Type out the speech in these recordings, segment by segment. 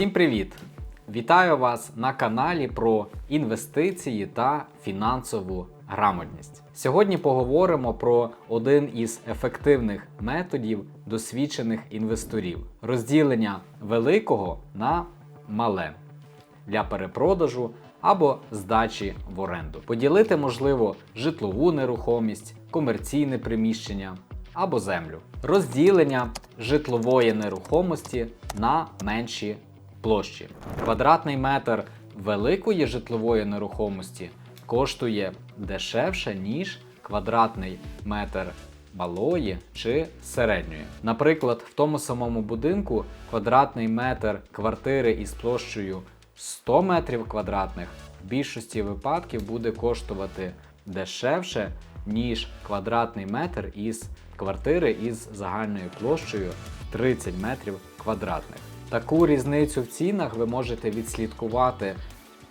Всім привіт! Вітаю вас на каналі про інвестиції та фінансову грамотність. Сьогодні поговоримо про один із ефективних методів досвідчених інвесторів розділення великого на мале для перепродажу або здачі в оренду. Поділити можливо житлову нерухомість, комерційне приміщення або землю. Розділення житлової нерухомості на менші площі. Квадратний метр великої житлової нерухомості коштує дешевше, ніж квадратний метр малої чи середньої. Наприклад, в тому самому будинку квадратний метр квартири із площею 100 метрів квадратних в більшості випадків буде коштувати дешевше, ніж квадратний метр із квартири із загальною площею 30 метрів квадратних. Таку різницю в цінах ви можете відслідкувати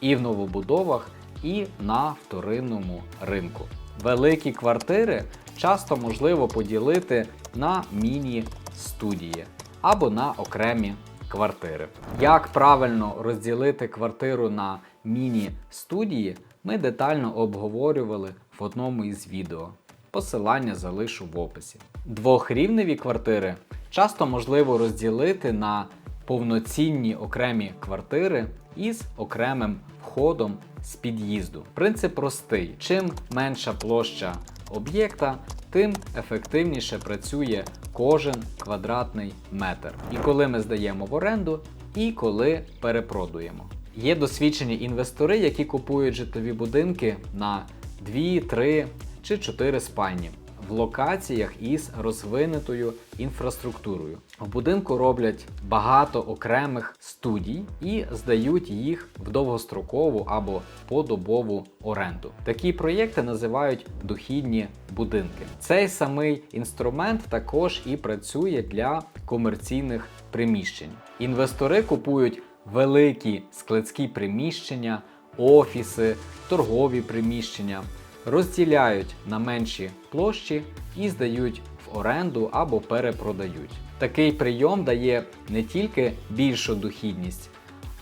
і в новобудовах, і на вторинному ринку. Великі квартири часто можливо поділити на міні-студії або на окремі квартири. Як правильно розділити квартиру на міні-студії, ми детально обговорювали в одному із відео. Посилання залишу в описі. Двохрівневі квартири часто можливо розділити на повноцінні окремі квартири із окремим входом з під'їзду. Принцип простий: чим менша площа об'єкта, тим ефективніше працює кожен квадратний метр. І коли ми здаємо в оренду, і коли перепродуємо. Є досвідчені інвестори, які купують житлові будинки на 2, 3 чи 4 спальні в локаціях із розвинутою інфраструктурою. В будинку роблять багато окремих студій і здають їх в довгострокову або подобову оренду. Такі проєкти називають дохідні будинки. Цей самий інструмент також і працює для комерційних приміщень. Інвестори купують великі складські приміщення, офіси, торгові приміщення розділяють на менші площі і здають в оренду або перепродають. Такий прийом дає не тільки більшу дохідність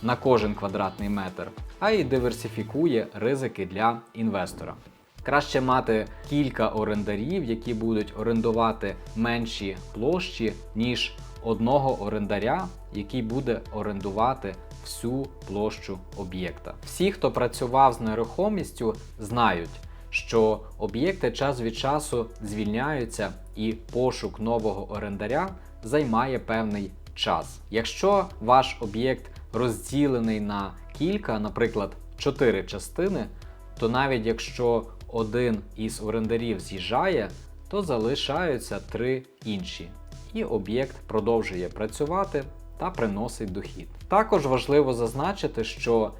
на кожен квадратний метр, а й диверсифікує ризики для інвестора. Краще мати кілька орендарів, які будуть орендувати менші площі, ніж одного орендаря, який буде орендувати всю площу об'єкта. Всі, хто працював з нерухомістю, знають, що об'єкти час від часу звільняються і пошук нового орендаря займає певний час. Якщо ваш об'єкт розділений на кілька, наприклад, 4 частини, то навіть якщо один із орендарів з'їжджає, то залишаються три інші, і об'єкт продовжує працювати та приносить дохід. Також важливо зазначити, що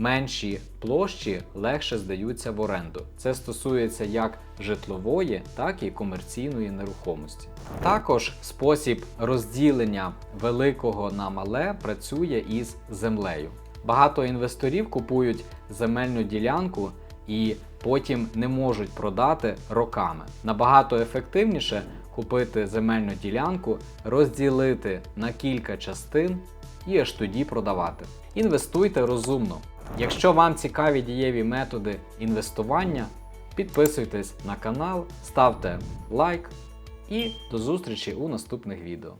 менші площі легше здаються в оренду. Це стосується як житлової, так і комерційної нерухомості. Також спосіб розділення великого на мале працює із землею. Багато інвесторів купують земельну ділянку і потім не можуть продати роками. Набагато ефективніше купити земельну ділянку, розділити на кілька частин і аж тоді продавати. Інвестуйте розумно. Якщо вам цікаві дієві методи інвестування, підписуйтесь на канал, ставте лайк і до зустрічі у наступних відео.